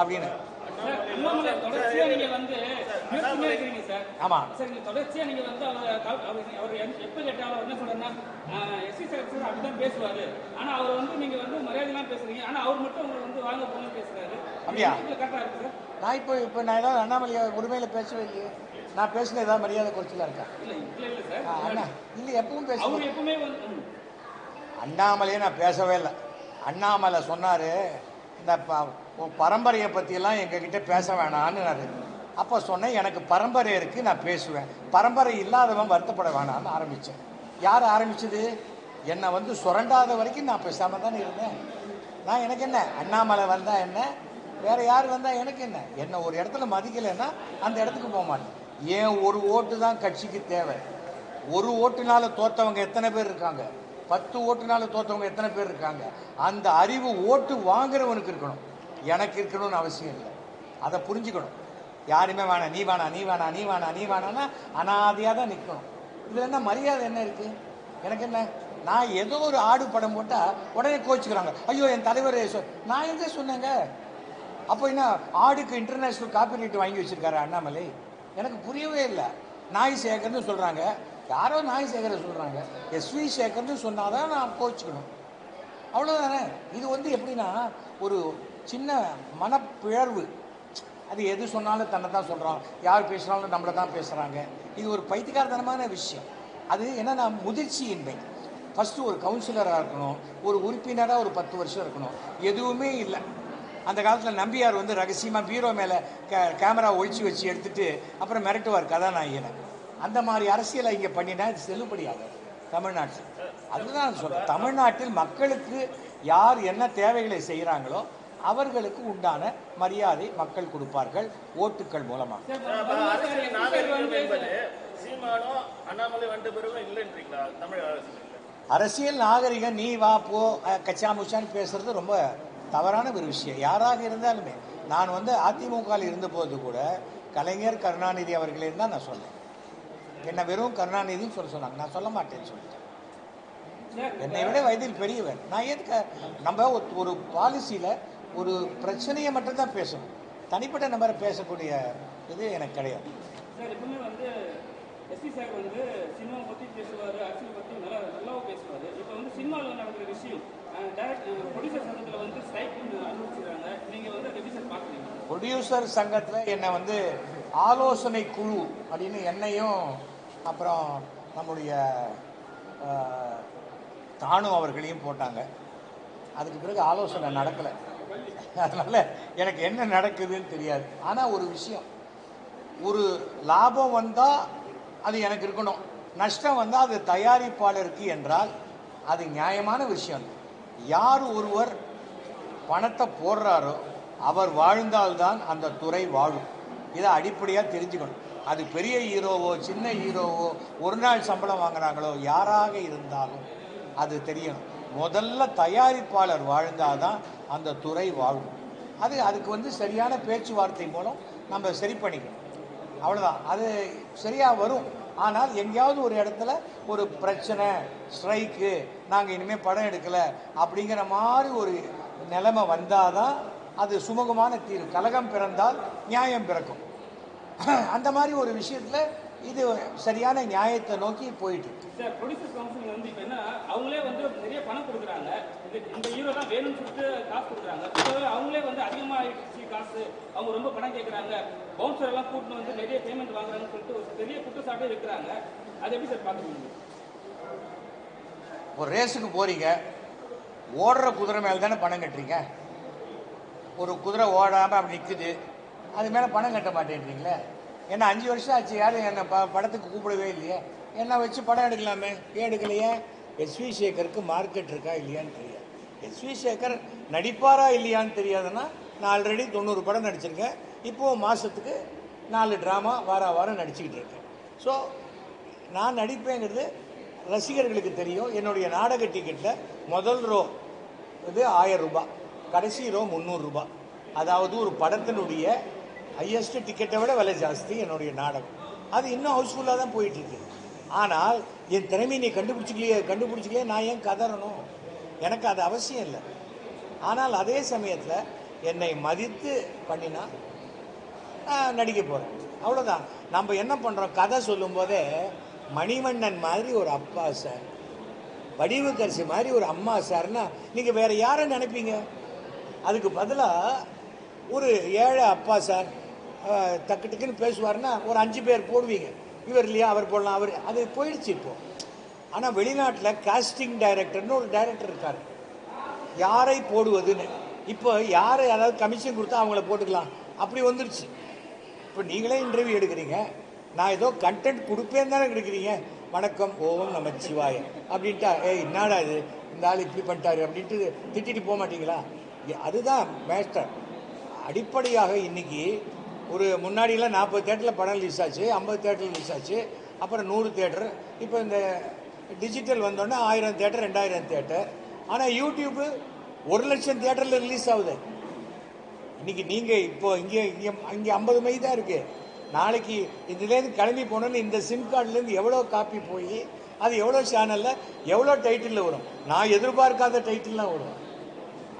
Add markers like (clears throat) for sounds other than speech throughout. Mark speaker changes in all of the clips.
Speaker 1: அப்படின்னு.
Speaker 2: Sir, sir
Speaker 1: ஆமா.
Speaker 2: Sir நீங்க தொடர்ச்சியா நீங்க வந்து அவர் எப்ப கேட்டாலும் என்ன சொல்றாருன்னா எஸ்சி சார் அப்படிதான் பேசுவாரு. ஆனா அவர் வந்து நீங்க வந்து மரியாதைலாம் பேசுறீங்க. ஆனா அவர் மட்டும் உங்களை வந்து வாங்க போங்க பேசுறாரு.
Speaker 1: அப்படியா?
Speaker 2: கரெக்டா இருக்கு சார்?
Speaker 1: நான் இப்போ இப்போ நான் ஏதாவது அண்ணாமலையை உரிமையில் பேசவே இல்லையே. நான் பேசின ஏதாவது மரியாதை குறைச்சலா இருக்கா?
Speaker 2: சார்.
Speaker 1: அண்ணா இல்லை எப்பவும் பேசுவேன். அண்ணாமலையை நான் பேசவே இல்லை. அண்ணாமலை சொன்னார் இந்த ப உன் பரம்பரையை பற்றியெல்லாம் எங்ககிட்ட பேச வேணான்னு அப்போ சொன்னேன் எனக்கு பரம்பரை இருக்குது நான் பேசுவேன். பரம்பரை இல்லாதவன் வருத்தப்பட வேணாம்னு ஆரம்பித்தேன் யார் ஆரம்பிச்சது? என்னை வந்து சுரண்டாத வரைக்கும் நான் பேசாமல் தானே இருந்தேன். நான் எனக்கு என்ன அண்ணாமலை வந்தால் என்ன? வேறு யார் வந்தால் எனக்கு என்ன? என்ன ஒரு இடத்துல மதிக்கலைன்னா அந்த இடத்துக்கு போக மாட்டேன். ஏன் ஒரு ஓட்டு தான் கட்சிக்கு தேவை? ஒரு ஓட்டுனால தோத்தவங்க எத்தனை பேர் இருக்காங்க? பத்து ஓட்டுனால தோத்தவங்க எத்தனை பேர் இருக்காங்க? அந்த அறிவு ஓட்டு வாங்குறவனுக்கு இருக்கணும். எனக்கு இருக்கணும்னு அவசியம் இல்லை. அதை புரிஞ்சுக்கணும். யாருமே வேணாம் நீ வேணா நீ வேணா நீ வேணா நீ வேணான்னா அனாதையாக தான் நிற்கணும் இதில் என்ன மரியாதை என்ன இருக்கு? எனக்கு என்ன? நான் ஏதோ ஒரு ஆடு படம் போட்டால் உடனே கோச்சுக்கிறாங்க. ஐயோ என் தலைவர் சொ- நான் எங்கே சொன்னேங்க? அப்போ என்ன ஆடுக்கு இன்டர்நேஷ்னல் காப்பிரைட் வாங்கி வச்சிருக்காரு அண்ணாமலை? எனக்கு புரியவே இல்லை. நாய் சேகர்னு சொல்கிறாங்க யாரோ நாய் சேகரை சொல்கிறாங்க எஸ்வி சேகர்னு சொன்னாதான் நான் கோச்சிக்கணும். அவ்வளோதானே இது வந்து எப்படின்னா ஒரு சின்ன மனப்பிழர்வு. அது எது சொன்னாலும் தன்னை தான் சொல்கிறோம் யார் பேசுகிறாலும் நம்மளை தான் பேசுகிறாங்க இது ஒரு பைத்தியக்காரத்தனமான விஷயம். அது என்னன்னா முதிர்ச்சியின்மை. ஃபஸ்ட்டு ஒரு கவுன்சிலராக இருக்கணும். ஒரு உறுப்பினராக ஒரு பத்து வருஷம் இருக்கணும். எதுவுமே இல்லை. அந்த காலத்தில் நம்பியார் வந்து ரகசியமாக பீரோ மேலே கே கேமரா ஒழிச்சு வச்சு எடுத்துகிட்டு அப்புறம் மிரட்டுவார் கதாநாயகனை. அந்த மாதிரி அரசியலை இங்கே பண்ணினா இது செல்லுபடியாகும் தமிழ்நாட்டில். அதுதான் சொல்கிறேன் தமிழ்நாட்டில் மக்களுக்கு யார் என்ன தேவைகளை செய்கிறாங்களோ அவர்களுக்கு உண்டான மரியாதை மக்கள் கொடுப்பார்கள் ஓட்டுக்கள் மூலமாக
Speaker 3: அரசியல் நாகரிகம்
Speaker 2: வந்து
Speaker 3: என்பது சீமானும் அண்ணாமலை ரெண்டு பேரும் இல்லைன்றீங்களா? தமிழ் அரசியல்
Speaker 1: அரசியல் நாகரிகம் நீ வா போ கச்சா முச்சான்னு பேசுறது ரொம்ப தவறான ஒரு விஷயம். யாராக இருந்தாலுமே நான் வந்து அதிமுகவில் இருந்தபோது கூட கலைஞர் கருணாநிதி அவர்களே தான் நான் சொன்னேன். என்ன வெறும் கருணாநிதின்னு சொல்ல சொன்னாங்க. நான் சொல்ல மாட்டேன்னு சொல்லிட்டேன். என்னை விட வயதில் பெரியவர். நான் எதுக்கு நம்ம ஒரு- பாலிசியில் ஒரு பிரச்சனையை மட்டும்தான் பேசணும். தனிப்பட்ட நபரை பேசக்கூடிய இது எனக்கு கிடையாது.
Speaker 2: எஸ்பி சார் வந்து சினிமா பத்தி பேசுவாரு அரசியல் பத்தி நல்லா நல்லாவும் பேசுவாரு. இப்போ வந்து சினிமாவில் நடக்கிற விஷயம் ப்ரொடியூசர் சங்கத்தில் வந்து ஸ்ட்ரைக் அனுபவிச்சிருக்காங்க நீங்க வந்து அதை எப்படி சார் பார்க்குறீங்க
Speaker 1: ப்ரொடியூசர் சங்கத்தில் என்னை வந்து ஆலோசனை குழு அப்படின்னு என்னையும் அப்புறம் நம்முடைய தானு அவர்களையும் போட்டாங்க. அதுக்கு பிறகு ஆலோசனை நடக்கலை. அதனால் எனக்கு என்ன நடக்குதுன்னு தெரியாது. ஆனால் ஒரு விஷயம். ஒரு லாபம் வந்தால் அது எனக்கு இருக்கணும். நஷ்டம் வந்தால் அது தயாரிப்பாளருக்கு என்றால் அது நியாயமான விஷயம். யார் ஒருவர் பணத்தை போடுறாரோ அவர் வாழ்ந்தால்தான் அந்த துறை வாழும். இதை அடிப்படையாக தெரிஞ்சுக்கணும். அது பெரிய ஹீரோவோ சின்ன ஹீரோவோ ஒரு நாள் சம்பளம் வாங்குறாங்களோ யாராக இருந்தாலும் அது தெரியணும் முதல்ல தயாரிப்பாளர் வாழ்ந்தாதான் அந்த துறை வாழும். அது அதுக்கு வந்து சரியான பேச்சுவார்த்தை மூலம் நம்ம சரி பண்ணிக்கணும். அவ்வளோதான் அது சரியாக வரும். ஆனால் எங்கேயாவது ஒரு இடத்துல ஒரு பிரச்சனை ஸ்ட்ரைக்கு நாங்கள் இனிமேல் படம் எடுக்கலை அப்படிங்கிற மாதிரி ஒரு நிலைமை வந்தால் தான் அது சுமூகமான தீர்வு. கலகம் பிறந்தால் நியாயம் பிறக்கும். (clears throat) அந்த மாதிரி ஒரு விஷயத்தில் இது சரியான நியாயத்தை நோக்கி போயிட்டு.
Speaker 2: சார் ப்ரொடியூசர் கவுன்சில் வந்து இப்போ என்ன அவங்களே வந்து நிறைய பணம் கொடுக்குறாங்க. இந்த ஹீரோ தான் வேணும்னு சொல்லிட்டு காசு கொடுக்குறாங்க. அவங்களே வந்து அதிகமாக ஆயிடுச்சு காசு. அவங்க ரொம்ப பணம் கேட்குறாங்க பவுன்சர் எல்லாம் வந்து நிறைய பேமெண்ட் வாங்குறாங்கன்னு சொல்லிட்டு ஒரு பெரிய குற்றச்சாட்டே இருக்கிறாங்க. அதை எப்படி சார் பார்க்குறீங்க
Speaker 1: ஒரு ரேஸுக்கு போறீங்க. ஓடுற குதிரை மேலே தானே பணம் கட்டுறீங்க? ஒரு குதிரை ஓடாமல் அப்படி நிற்குது அது மேலே பணம் கட்ட மாட்டேன்றீங்களே? என்ன அஞ்சு வருஷம் ஆச்சு யாரும் என்னை ப படத்துக்கு கூப்பிடவே இல்லையே. என்ன வச்சு படம் எடுக்கலாமே? ஏன் எடுக்கலையே? எஸ்வி சேகருக்கு மார்க்கெட் இருக்கா இல்லையான்னு தெரியாது. எஸ்வி சேகர் நடிப்பாரா இல்லையான்னு தெரியாதுன்னா நான் ஆல்ரெடி தொண்ணூறு படம் நடிச்சிருக்கேன். இப்போது மாதத்துக்கு நாலு ட்ராமா வார வாரம் நடிச்சுக்கிட்டு இருக்கேன். ஸோ நான் நடிப்பேங்கிறது ரசிகர்களுக்கு தெரியும். என்னுடைய நாடக டிக்கெட்டில் முதல் ரோ இது ஆயிரம் ரூபாய். கடைசி ரோ முந்நூறுரூபா அதாவது ஒரு படத்தினுடைய ஹையஸ்ட் டிக்கெட்டை விட விலை ஜாஸ்தி என்னுடைய நாடகம். அது இன்னும் ஹவுஸ்ஃபுல்லாக தான் போயிட்டு இருக்கு ஆனால் என் திறமையை நீ கண்டுபிடிச்சிக்கலையே கண்டுபிடிச்சிக்கலையே நான் ஏன் கதறணும்? எனக்கு அது அவசியம் இல்லை. ஆனால் அதே சமயத்தில் என்னை மதித்து பண்ணினா நடிக்க போகிறேன் அவ்வளோதான் நம்ம என்ன பண்ணுறோம் கதை சொல்லும்போதே மணிவண்ணன் மாதிரி ஒரு அப்பா சார் வடிவுக்கரசி மாதிரி ஒரு அம்மா சார்னா நீங்கள் வேறு யாரை நினைப்பீங்க? அதுக்கு பதிலாக ஒரு ஏழை அப்பா சார் டக்கு டக்குன்னு பேசுவார்னா ஒரு அஞ்சு பேர் போடுவீங்க. இவர் இல்லையா அவர் போடலாம் அவர் அது போயிடுச்சு இப்போ. ஆனால் வெளிநாட்டில் காஸ்டிங் டைரக்டர்னு ஒரு டைரக்டர் இருக்கார். யாரை போடுவதுன்னு. இப்போ யாரை அதாவது கமிஷன் கொடுத்தா அவங்கள போட்டுக்கலாம். அப்படி வந்துருச்சு. இப்போ நீங்களே இன்டர்வியூ எடுக்கிறீங்க. நான் ஏதோ கண்டென்ட் கொடுப்பேன் தானே எடுக்கிறீங்க. வணக்கம் ஓம் நமச்சிவாய அப்படின்ட்டா ஏய் என்னடா இது? இந்த ஆள் இப்படி பண்ணிட்டாரு. அப்படின்ட்டு திட்டிட்டு போக மாட்டீங்களா? அதுதான் மேஸ்டர் அடிப்படையாக இன்னைக்கு ஒரு முன்னாடியெல்லாம் நாற்பது தேட்டரில் படம் ரிலீஸ் ஆச்சு ஐம்பது தேட்டரில் ரிலீஸ் ஆச்சு அப்புறம் நூறு தேட்டர் இப்போ இந்த டிஜிட்டல் வந்தோடனே ஆயிரம் தேட்டர் ரெண்டாயிரம் தேட்டர் ஆனால் யூடியூப்பு ஒரு லட்சம் தேட்டரில் ரிலீஸ் ஆகுது. இன்னைக்கு நீங்கள் இப்போது இங்கே இங்கே இங்கே ஐம்பது மை தான் இருக்குது நாளைக்கு இதுலேருந்து கிளம்பி போனோன்னு இந்த சிம் கார்டுலேருந்து எவ்வளோ காப்பி போய் அது எவ்வளோ சேனலில் எவ்வளோ டைட்டிலில் வரும்? நான் எதிர்பார்க்காத டைட்டில்லாம் வரும்.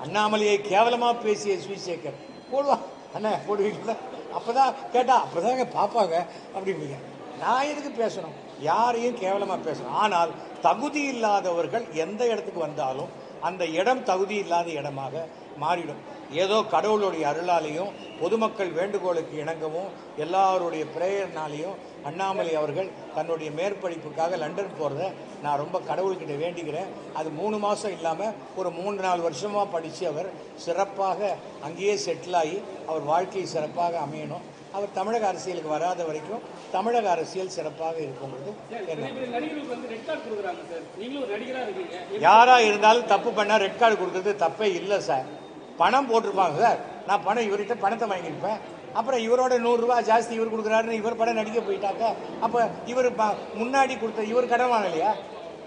Speaker 1: அண்ணாமலையை கேவலமாக பேசிய சுவிசேகர். போடுவான் அண்ணா போடுவீங்களா? அப்போ தான் கேட்டா அப்போ தாங்க பார்ப்பாங்க அப்படிம்பீங்க நான் எதுக்கு பேசணும்? யாரையும் கேவலமாக பேசணும். ஆனால் தகுதி இல்லாதவர்கள் எந்த இடத்துக்கு வந்தாலும் அந்த இடம் தகுதி இல்லாத இடமாக மாறிடும். ஏதோ கடவுளுடைய அருளாலையும் பொதுமக்கள் வேண்டுகோளுக்கு இணங்கவும் எல்லாருடைய பிரேயர்னாலையும் அண்ணாமலை அவர்கள் தன்னுடைய மேற்படிப்புக்காக லண்டன் போகிறத நான் ரொம்ப கடவுள்கிட்ட வேண்டிக்கிறேன். அது மூணு மாதம் இல்லாமல் ஒரு மூணு நாலு வருஷமாக படித்து அவர் சிறப்பாக அங்கேயே செட்டில் ஆகி அவர் வாழ்க்கை சிறப்பாக அமையணும். அவர் தமிழக அரசியலுக்கு வராத வரைக்கும் தமிழக அரசியல் சிறப்பாக இருக்குங்கிறது
Speaker 2: சார்
Speaker 1: என்ன
Speaker 2: பெரிய பெரிய நடிகர்களுக்கு வந்து ரெட் கார்டு கொடுக்குறாங்க சார். நீங்களும் ஒரு நடிகரா இருக்கீங்க.
Speaker 1: யாரா இருந்தாலும் தப்பு பண்ணா ரெட் கார்டு கொடுக்கறது தப்பே இல்லை சார். பணம் போட்டிருப்பாங்க சார். நான் பணம் இவர்கிட்ட பணத்தை வாங்கியிருப்பேன். அப்புறம் இவரோட நூறுரூவா ஜாஸ்தி இவர் கொடுக்குறாருன்னு இவர் படம் நடிக்க போயிட்டாக்க அப்போ இவர் ப- முன்னாடி கொடுத்த இவர் கடன் வாங்கலையா?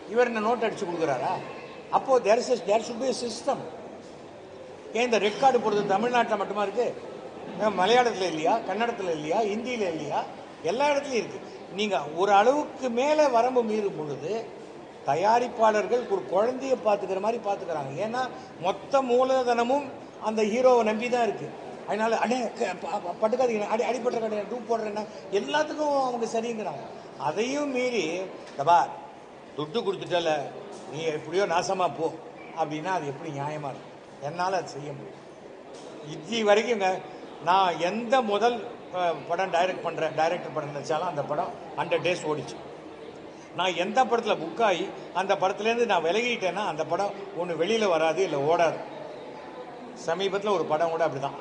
Speaker 1: இவர் என்ன நோட் அடித்து கொடுக்குறாரா? அப்போது there is there should be system ஏன் இந்த ரெட் கார்டு போடுறது தமிழ்நாட்டில் மட்டுமா இருக்குது மலையாளத்தில் இல்லையா? கன்னடத்தில் இல்லையா? ஹிந்தியில் இல்லையா? எல்லா இடத்துலையும் இருக்குது நீங்கள் ஒரு அளவுக்கு மேலே வரம்பு மீறும் பொழுது தயாரிப்பாளர்கள் ஒரு குழந்தைய பார்த்துக்கிற மாதிரி பார்த்துக்கிறாங்க. ஏன்னா மொத்த மூலதனமும் அந்த ஹீரோவை நம்பி தான் இருக்கு. அதனால அடே பட்டுக்காதீங்க. அடி அடிப்பட்ட கடை டூப் போடுறேன்னா எல்லாத்துக்கும் அவங்க சரிங்கிறாங்க. அதையும் மீறி தபா துட்டு கொடுத்துட்டல நீ எப்படியோ நாசமாக போ. அப்படின்னா அது எப்படி நியாயமாக இருக்கும்? என்னால் அது செய்ய முடியும். இது வரைக்குங்க நான் எந்த முதல் படம் டைரக்ட் பண்ணுறேன் டைரக்டர் படம் நினச்சாலும் அந்த படம் ஹண்ட்ரட் டேஸ் ஓடிச்சு. நான் எந்த படத்தில் புக் ஆகி அந்த படத்துலேருந்து நான் விலகிட்டேன்னா அந்த படம் ஒன்று வெளியில் வராது இல்லை ஓடாது. சமீபத்தில் ஒரு படம் கூட அப்படி தான்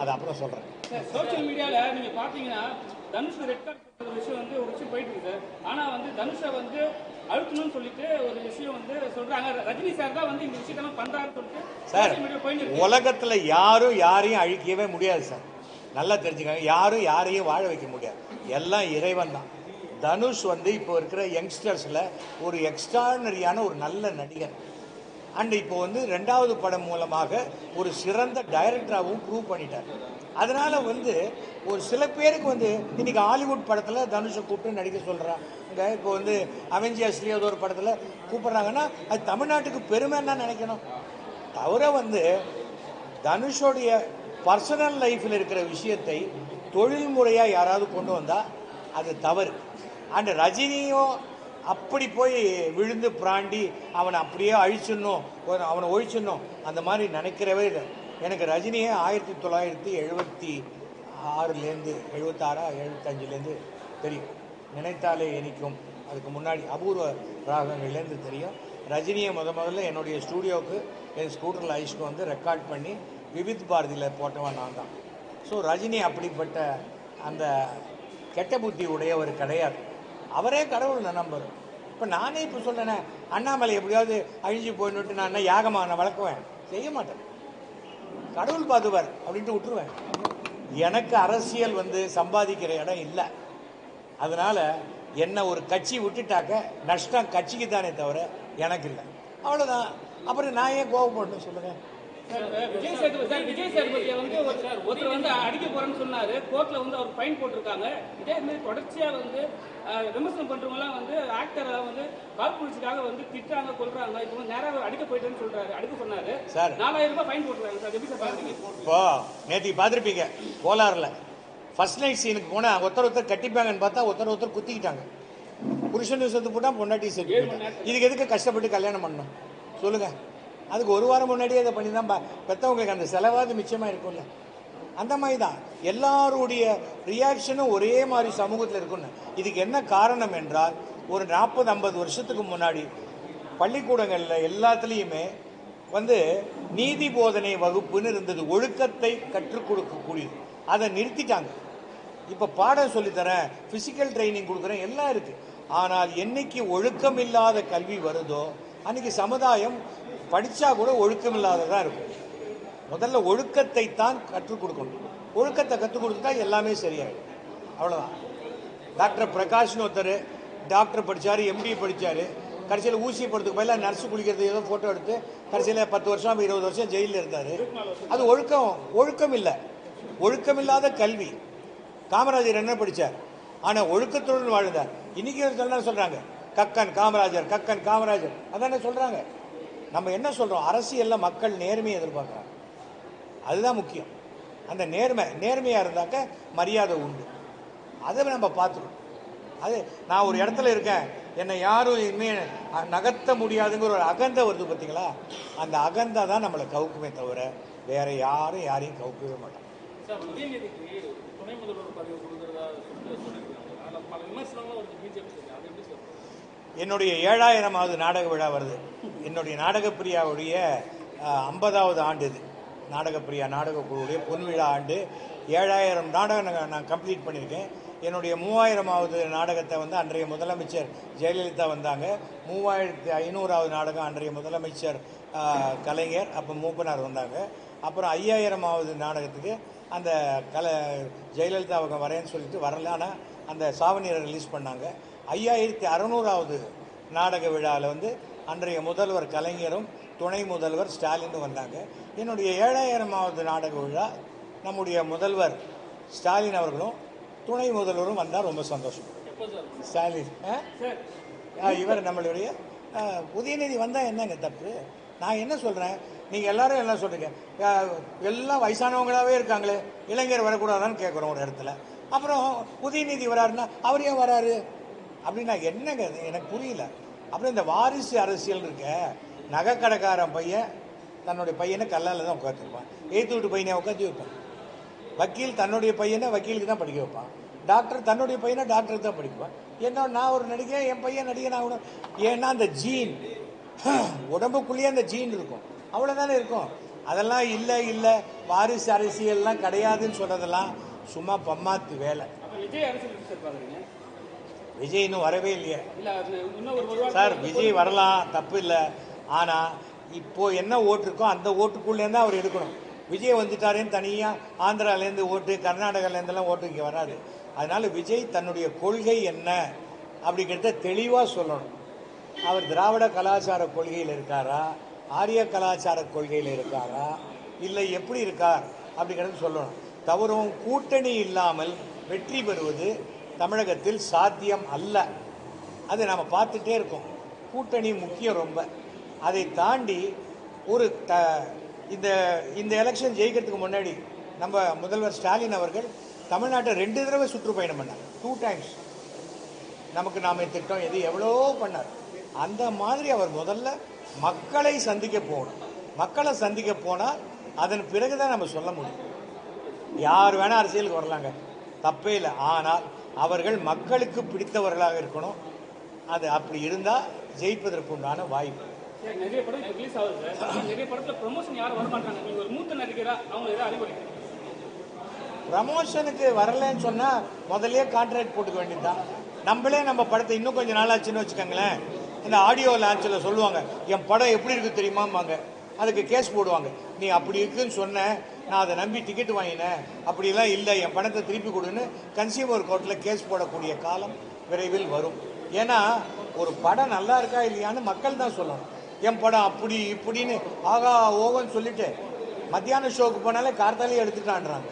Speaker 1: அது அப்புறம் சொல்கிறேன்
Speaker 2: சோஷியல் மீடியால நீங்க பாத்தீங்கன்னா தனுஷ் ரெட் கார்டு விஷயம் வந்து ஒரு விஷயம் போயிட்டு இருக்கு சார். ஆனா வந்து தனுஷை வந்து அழுத்தணும்னு சொல்லிட்டு ஒரு விஷயம் வந்து சொல்றாங்க. ரஜினி சார் தான் வந்து இந்த விஷயத்தெல்லாம் பண்றாருன்னு சொல்லிட்டு
Speaker 1: சார் உலகத்தில் யாரும் யாரையும் அழிக்கவே முடியாது சார். நல்லா தெரிஞ்சுக்கங்க யாரும் யாரையும் வாழ வைக்க முடியாது. எல்லாம் இறைவன் தான் தனுஷ் வந்து இப்போ இருக்கிற யங்ஸ்டர்ஸில் ஒரு எக்ஸ்ட்ரானரியான ஒரு நல்ல நடிகர். அண்ட் இப்போ வந்து ரெண்டாவது படம் மூலமாக ஒரு சிறந்த டைரக்டராகவும் ப்ரூவ் பண்ணிட்டார். அதனால் வந்து ஒரு சில பேருக்கு வந்து இன்றைக்கி ஹாலிவுட் படத்தில் தனுஷை கூப்பிட்டு நடிக்க சொல்கிறாங்க இப்போ வந்து அவெஞ்சர்ஸ்லேயே ஏதோ ஒரு படத்தில் கூப்பிட்றாங்கன்னா அது தமிழ்நாட்டுக்கு பெருமைன்னா நினைக்கணும்? தவிர வந்து தனுஷோடைய பர்சனல் லைஃப்பில் இருக்கிற விஷயத்தை தொழில் முறையாக யாராவது கொண்டு வந்தால் அது தவறு. அண்ட் ரஜினியும் அப்படி போய் விழுந்து பிராண்டி அவனை அப்படியே அழிச்சிடணும் ஒரு அவனை ஒழிச்சிடணும் அந்த மாதிரி நினைக்கிறவே இல்லை. எனக்கு ரஜினியே ஆயிரத்தி தொள்ளாயிரத்தி எழுபத்தி ஆறுலேருந்து எழுபத்தாறா எழுபத்தஞ்சிலேருந்து தெரியும். நினைத்தாலே இனிக்கும் அதுக்கு முன்னாடி அபூர்வ ராகங்கள்லேருந்து தெரியும். ரஜினியை முத முதல்ல என்னுடைய ஸ்டூடியோவுக்கு என் ஸ்கூட்டரில் அழிச்சிட்டு வந்து ரெக்கார்ட் பண்ணி விவித் பாரதியில் போட்டவன் நான் தான். ஸோ ரஜினி அப்படிப்பட்ட அந்த கெட்ட புத்தி உடையவர் கிடையாது. அவரே கடவுள் நான் நம்புறேன். இப்போ நானே இப்போ சொல்றேனே அண்ணாமலை எப்படியாவது அழிஞ்சு போயிட்டு நான் என்ன யாகமாக நான் வளர்க்குவேன்? செய்ய மாட்டேன். கடவுள் பாதுவார் அப்படின்ட்டு விட்டுருவேன். எனக்கு அரசியல் வந்து சம்பாதிக்கிற இடம் இல்லை. அதனால என்னை ஒரு கட்சி விட்டுட்டாக்க நஷ்டம் கட்சிக்கு தானே தவிர எனக்கு இல்லை. அவ்வளோதான் அப்புறம் நான் ஏன் கோவப்படணும் சொல்லுங்க
Speaker 2: விஜய் சேதுபதி சார் விஜய் சேதுபதியை வந்து ஒருத்தர் ஒருத்தர் வந்து அடிக்க போறேன்னு சொன்னாரு. கோர்ட்ல வந்து அவர் ஃபைன் போட்டிருக்காங்க. இதே மாதிரி தொடர்ச்சியா வந்து விமர்சனம் பண்றவங்க எல்லாம் வந்து ஆக்டரை வந்து கால்புலிச்சுக்காக வந்து திட்டுறாங்க கொல்றாங்க. இப்போ வந்து நேரா அவர் அடிக்க போயிட்டேன்னு சொல்றாரு. அடிக்க சொன்னாரு.
Speaker 1: சார்.
Speaker 2: நாலாயிரம் ரூபாய் ஃபைன் போட்டுருக்காங்க சார். எப்படி சார் பாக்குறீங்க?
Speaker 1: இப்போ நேற்றுக்கு பார்த்துருப்பீங்க கோலாரில். ஃபர்ஸ்ட் நைட் சீனுக்கு போனால் ஒருத்தர் ஒருத்தர் கட்டிப்பாங்கன்னு பார்த்தா ஒருத்தர் ஒருத்தர் குத்திக்கிட்டாங்க. புருஷன் செத்து போட்டால் பொண்டாட்டி செத்து. இதுக்கு எதுக்கு கஷ்டப்பட்டு கல்யாணம் பண்ணணும்? சொல்லுங்க. அதுக்கு ஒரு வாரம் முன்னாடியே அதை பண்ணி தான் பெற்றவங்களுக்கு அந்த செலவாவது மிச்சமாக இருக்கும்ல. அந்த மாதிரி தான் எல்லாருடைய ரியாக்ஷனும் ஒரே மாதிரி சமூகத்தில் இருக்கும்னு. இதுக்கு என்ன காரணம் என்றால் ஒரு நாற்பது ஐம்பது வருஷத்துக்கு முன்னாடி பள்ளிக்கூடங்களில் எல்லாத்துலேயுமே வந்து நீதி போதனை வகுப்புன்னு இருந்தது. ஒழுக்கத்தை கற்றுக் கொடுக்கக்கூடியது. அதை நிறுத்திட்டாங்க. இப்போ பாடம் சொல்லித்தரேன் ஃபிசிக்கல் ட்ரைனிங் கொடுக்குறேன் எல்லாம் இருக்குது ஆனால் என்னைக்கு ஒழுக்கம் இல்லாத கல்வி வருதோ அன்றைக்கி சமுதாயம் படித்தா கூட ஒழுக்கம் இல்லாததாக இருக்கும். முதல்ல ஒழுக்கத்தை தான் கற்றுக் கொடுக்கணும். ஒழுக்கத்தை கற்றுக் கொடுத்தா எல்லாமே சரியாயிடும். அவ்வளோதான் டாக்டர் பிரகாஷ்னு ஒருத்தர் டாக்டர் படித்தார் எம்டி படித்தார் கடைசியில் ஊசி போடுறதுக்கு பதிலாக நர்ஸு குளிக்கிறது ஏதோ ஃபோட்டோ எடுத்து கடைசியில் பத்து வருஷம் இருபது வருஷம் ஜெயிலில் இருந்தார். அது ஒழுக்கம் ஒழுக்கம் இல்லை. ஒழுக்கம் இல்லாத கல்வி. காமராஜர் என்ன படித்தார் ஆனால் ஒழுக்கத்துடன் வாழ்ந்தார். இன்றைக்கி என்ன சொல்கிறாங்க கக்கன் காமராஜர் கக்கன் காமராஜர். அதானே சொல்கிறாங்க நம்ம என்ன சொல்கிறோம் அரசியலில் மக்கள் நேர்மையை எதிர்பார்க்குறாங்க. அதுதான் முக்கியம். அந்த நேர்மை நேர்மையாக இருந்தாக்க மரியாதை உண்டு. அதை நம்ம பார்த்துக்கணும். அது நான் ஒரு இடத்துல இருக்கேன். என்னை யாரும் இனிமேல் நகர்த்த முடியாதுங்கிற ஒரு அகந்தை வருது பார்த்தீங்களா? அந்த அகந்தை தான் நம்மளை கவுக்குமே தவிர வேற யாரும் யாரையும் கவுக்கவே மாட்டாங்க. என்னுடைய ஏழாயிரமாவது நாடக விழா வருது. என்னுடைய நாடகப்பிரியாவுடைய ஐம்பதாவது ஆண்டு இது. நாடகப்பிரியா நாடகக்குழுவுடைய பொன்விழா ஆண்டு. ஏழாயிரம் நாடகம் நான் கம்ப்ளீட் பண்ணியிருக்கேன். என்னுடைய மூவாயிரமாவது நாடகத்தை வந்து அன்றைய முதலமைச்சர் ஜெயலலிதா வந்தாங்க. மூவாயிரத்தி ஐநூறாவது நாடகம் அன்றைய முதலமைச்சர் கலைஞர் அப்போ மூப்பனார் வந்தாங்க. அப்புறம் ஐயாயிரமாவது நாடகத்துக்கு அந்த கல ஜெயலலிதா அவங்க வரேன்னு சொல்லிட்டு வரல. ஆனால் அந்த சாவனியரை ரிலீஸ் பண்ணாங்க. ஐயாயிரத்தி அறநூறாவது நாடக விழாவில் வந்து அன்றைய முதல்வர் கலைஞரும் துணை முதல்வர் ஸ்டாலினும் வந்தாங்க. என்னுடைய ஏழாயிரமாவது நாடக விழா நம்முடைய முதல்வர் ஸ்டாலின் அவர்களும் துணை முதல்வரும் வந்தால் ரொம்ப சந்தோஷம். ஸ்டாலின் ஆ? ஆ, இவர் நம்மளுடைய உதயநிதி வந்தால் என்னங்க தப்பு? நான் என்ன சொல்கிறேன் நீங்கள் எல்லாரும் என்ன சொல்கிறீங்க எல்லாம் வயசானவங்களாகவே இருக்காங்களே இளைஞர் வரக்கூடாதான்னு கேட்குறோம் ஒரு இடத்துல. அப்புறம் உதயநிதி வராருன்னா அவர் ஏன் வராரு? அப்படின்னா என்னங்க எனக்கு புரியல. அப்புறம் இந்த வாரிசு அரசியல் இருக்க நகைக்கடைக்காரன் பையன் தன்னுடைய பையனை கல்லால் தான் உட்காந்துருப்பான் எய்த்து வீட்டு பையனை உட்காந்து வைப்பான். வக்கீல் தன்னுடைய பையனை வக்கீலுக்கு தான் படிக்க வைப்பான். டாக்டர் தன்னுடைய பையனை டாக்டருக்கு தான் படிப்பான் என்ன நான் ஒரு நடிகை என் பையன் நடிகன் ஆகணும் ஏன்னா அந்த ஜீன் உடம்புக்குள்ளேயே அந்த ஜீன் இருக்கும். அவ்வளோதானே இருக்கும். அதெல்லாம் இல்லை இல்லை. வாரிசு அரசியல்லாம் கிடையாதுன்னு சொல்கிறதெல்லாம் சும்மா பம்மாத்து வேலை.
Speaker 2: விஜய் அரசியல்
Speaker 1: விஜய் இன்னும் வரவே இல்லையே. சார் விஜய் வரலாம் தப்பு இல்லை. ஆனால் இப்போ என்ன ஓட்டு இருக்கோ அந்த ஓட்டுக்குள்ளேருந்து அவர் எடுக்கணும். விஜய் வந்துட்டாரேன்னு தனியாக ஆந்திராலேருந்து ஓட்டு கர்நாடகாலேருந்துலாம் ஓட்டு இங்கே வராது. அதனால விஜய் தன்னுடைய கொள்கை என்ன அப்படிங்கிறத தெளிவாக சொல்லணும். அவர் திராவிட கலாச்சார கொள்கையில் இருக்காரா? ஆரிய கலாச்சார கொள்கையில் இருக்காரா? இல்லை எப்படி இருக்கார் அப்படிங்கிறது சொல்லணும். தவறும் கூட்டணி இல்லாமல் வெற்றி பெறுவது தமிழகத்தில் சாத்தியம் அல்ல. அதை நம்ம பார்த்துட்டே இருக்கோம். கூட்டணி முக்கியம் ரொம்ப. அதை தாண்டி ஒரு த இந்த இந்த எலெக்ஷன் ஜெயிக்கிறதுக்கு முன்னாடி நம்ம முதல்வர் ஸ்டாலின் அவர்கள் தமிழ்நாட்டை ரெண்டு தடவை சுற்றுப்பயணம் பண்ணார். டூ டைம்ஸ் நமக்கு நாம திட்டம் எது எவ்வளோ பண்ணார். அந்த மாதிரி அவர் முதல்ல மக்களை சந்திக்க போகணும். மக்களை சந்திக்க போனால் அதன் பிறகு தான் நம்ம சொல்ல முடியும். யார் வேணால் அரசியலுக்கு வரலாங்க. தப்பே இல்லை. ஆனால் அவர்கள் மக்களுக்கு பிடித்தவர்களாக இருக்கணும். அது அப்படி இருந்தால் ஜெயிப்பதற்கு உண்டான வாய்ப்பு.
Speaker 2: சார், நிறைய படம் இப்போ ரிலீஸ் ஆகுது சார். ஆனா நிறைய படத்துல ப்ரொமோஷன் யாரும் வர மாட்டாங்க? நீங்க ஒரு மூத்த நடிகரா அவங்க ஏதாவது அறிவுரை
Speaker 1: ப்ரமோஷனுக்கு வரலன்னு சொன்னால் முதல்லயே கான்ட்ராக்ட் போட்டுக்க வேண்டியதுதான். நம்மளே நம்ம படத்தை இன்னும் கொஞ்சம் நாளாச்சுன்னு வச்சுக்கோங்களேன். இந்த ஆடியோ லான்ச்சில் சொல்லுவாங்க என் படம் எப்படி இருக்கு தெரியுமாம்பாங்க. அதுக்கு கேஸ் போடுவாங்க. நீ அப்படி இருக்குன்னு சொன்ன நான் அதை நம்பி டிக்கெட் வாங்கினேன் அப்படிலாம் இல்லை என் பணத்தை திருப்பி கொடுன்னு கன்சியூமர் கோர்ட்டில் கேஸ் போடக்கூடிய காலம் விரைவில் வரும். ஏன்னா ஒரு படம் நல்லா இருக்கா இல்லையான்னு மக்கள் தான் சொல்லணும். என் படம் அப்படி இப்படின்னு ஆகா ஓகன்னு சொல்லிட்டு மத்தியான ஷோக்கு போனாலே கார்த்தாலே எடுத்துட்டான்றாங்க.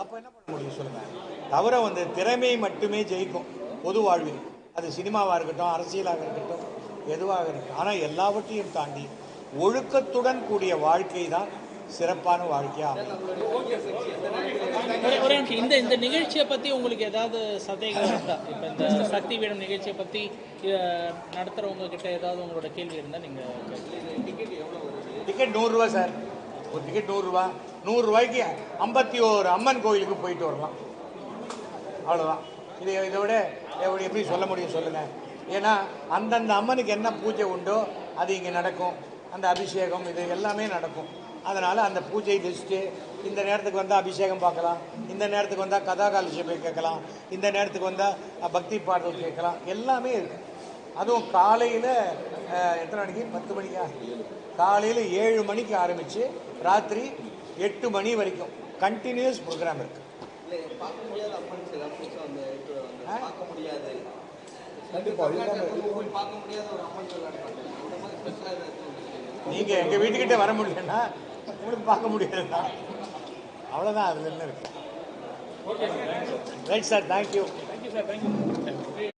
Speaker 1: அப்போ என்ன பண்ண முடியும் சொல்லுங்கள் தவிர வந்து திறமை மட்டுமே ஜெயிக்கும். பொது வாழ்வில். அது சினிமாவாக இருக்கட்டும் அரசியலாக இருக்கட்டும் எதுவாக இருக்கட்டும். ஆனால் எல்லாவற்றையும் தாண்டி ஒழுக்கத்துடன் கூடிய வாழ்க்கை தான் சிறப்பான
Speaker 4: ஒரே ஒரே நிமிஷம். இந்த இந்த நிகழ்ச்சியை பற்றி உங்களுக்கு ஏதாவது சந்தேகம் இருக்கா? இப்போ இந்த சக்தி வீடம் நிகழ்ச்சியை பற்றி நடத்துகிறவங்க கிட்ட ஏதாவது உங்களோட கேள்வி இருந்தால் நீங்கள்
Speaker 1: டிக்கெட் நூறுரூவா சார். ஒரு டிக்கெட் நூறுரூவா நூறுரூவாய்க்கு ஐம்பத்தி ஓரு அம்மன் கோயிலுக்கு போயிட்டு வரலாம். அவ்வளோதான் இதை இதை விட எப்படி எப்படி சொல்ல முடியும் சொல்லுங்கள் ஏன்னா அந்தந்த அம்மனுக்கு என்ன பூஜை உண்டோ அது இங்கே நடக்கும். அந்த அபிஷேகம் இது எல்லாமே நடக்கும். அதனால் அந்த பூஜை லிஸ்ட்டு இந்த நேரத்துக்கு வந்தால் அபிஷேகம் பார்க்கலாம் இந்த நேரத்துக்கு வந்தால் கதாகாலிஷம் கேட்கலாம் இந்த நேரத்துக்கு வந்தால் பக்தி பாடல் கேட்கலாம் எல்லாமே இருக்குது அதுவும் காலையில் எத்தனை மணிக்கு? பத்து மணிக்கா? காலையில் ஏழு மணிக்கு ஆரம்பித்து ராத்திரி எட்டு மணி வரைக்கும் கண்டினியூஸ் ப்ரோக்ராம் இருக்குது
Speaker 5: இல்லை
Speaker 1: நீங்கள் எங்கள் வீட்டுக்கிட்டே வர முடியலன்னா உங்களுக்கு பார்க்க முடியாதுன்னா அவ்வளோதான் அதில் என்ன இருக்குது right sir thank you
Speaker 2: thank you sir thank you